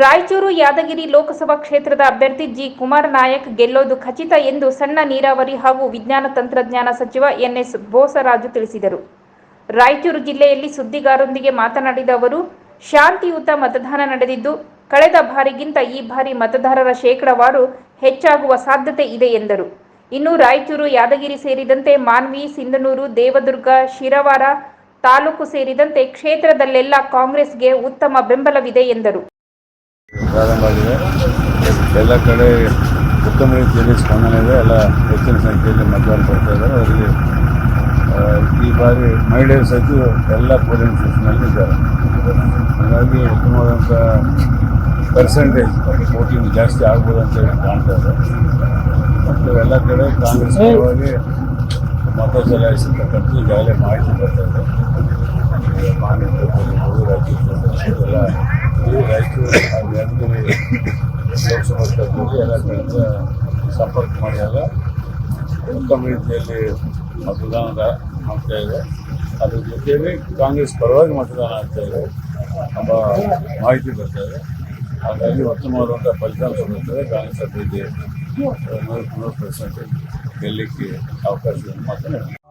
ರಾಯಚೂರು ಯಾದಗಿರಿ ಲೋಕಸಭಾ ಕ್ಷೇತ್ರದ ಅಭ್ಯರ್ಥಿ ಜಿ ಕುಮಾರ್ ನಾಯಕ್ ಗೆಲ್ಲೋದು ಖಚಿತ ಎಂದು ಸಣ್ಣ ನೀರಾವರಿ ಹಾಗೂ ವಿಜ್ಞಾನ ತಂತ್ರಜ್ಞಾನ ಸಚಿವ ಎನ್ಎಸ್ ಬೋಸರಾಜು ತಿಳಿಸಿದರು. ರಾಯಚೂರು ಜಿಲ್ಲೆಯಲ್ಲಿ ಸುದ್ದಿಗಾರರೊಂದಿಗೆ ಮಾತನಾಡಿದ ಅವರು, ಶಾಂತಿಯುತ ಮತದಾನ ನಡೆದಿದ್ದು, ಕಳೆದ ಬಾರಿಗಿಂತ ಈ ಬಾರಿ ಮತದಾರರ ಶೇಕಡಾವಾರು ಹೆಚ್ಚಾಗುವ ಸಾಧ್ಯತೆ ಇದೆ ಎಂದರು. ಇನ್ನು ರಾಯಚೂರು, ಯಾದಗಿರಿ ಸೇರಿದಂತೆ ಮಾನ್ವಿ, ಸಿಂಧನೂರು, ದೇವದುರ್ಗ, ಶಿರವಾರ ತಾಲೂಕು ಸೇರಿದಂತೆ ಕ್ಷೇತ್ರದಲ್ಲೆಲ್ಲ ಕಾಂಗ್ರೆಸ್ಗೆ ಉತ್ತಮ ಬೆಂಬಲವಿದೆ ಎಂದರು. ಪ್ರಾರಂಭ ಆಗಿದೆ ಎಲ್ಲ ಕಡೆ ಉತ್ತಮ ರೀತಿಯಲ್ಲಿ ಸ್ಪಂದನೆ ಇದೆ ಎಲ್ಲ ಹೆಚ್ಚಿನ ಸಂಖ್ಯೆಯಲ್ಲಿ ಮತದಾನ ಬರ್ತಾ ಇದ್ದಾರೆ. ಅವರಿಗೆ ಈ ಬಾರಿ ಮಹಿಳೆಯರು ಸಹಿತ ಎಲ್ಲ ಪೋಲಿಂಗ್ ಸ್ಟೇಷನಲ್ಲಿ ಇದ್ದಾರೆ. ಹಾಗಾಗಿ ಉತ್ತಮವಾದಂಥ ಪರ್ಸೆಂಟೇಜ್ ವೋಟಿಂಗ್ ಜಾಸ್ತಿ ಆಗ್ಬೋದು ಅಂತ ಹೇಳಿ ಕಾಣ್ತಾ ಇದೆ. ಮತ್ತು ಎಲ್ಲ ಕಡೆ ಕಾಂಗ್ರೆಸ್ ಪರವಾಗಿ ಮತ ಚಲಾಯಿಸಿರ್ತಕ್ಕಂಥ ಈಗಾಗಲೇ ಮಾಹಿತಿ ಬರ್ತಾ ಇದೆ. ಮಾನ್ಯ ಎಲ್ಲ ಹಾಗೂ ಯಾದಗಿರಿ ಲೋಕಸಭಾ ಕ್ಷೇತ್ರದಲ್ಲಿ ಎಲ್ಲ ಕಡೆಯಿಂದ ಸಂಪರ್ಕ ಮಾಡಿದಾಗ ಉತ್ತಮ ರೀತಿಯಲ್ಲಿ ಮತದಾನದ ಆಗ್ತಾ ಇದೆ ಅದ್ರ ಜೊತೆಯಲ್ಲಿ ಕಾಂಗ್ರೆಸ್ ಪರವಾಗಿ ಮತದಾನ ಆಗ್ತಾ ಇದೆ ಎಂಬ ಮಾಹಿತಿ ಬರ್ತಾ ಇದೆ ಹಾಗಾಗಿ ಉತ್ತಮವಾದಂಥ ಫಲಿತಾಂಶ ಬರ್ತದೆ ಕಾಂಗ್ರೆಸ್ ಅಭ್ಯರ್ಥಿ ನೂರು ನೂರು ಪರ್ಸೆಂಟ್ ಗೆಲ್ಲಲಿಕ್ಕೆ ಅವಕಾಶ ಮಾತನ್ನು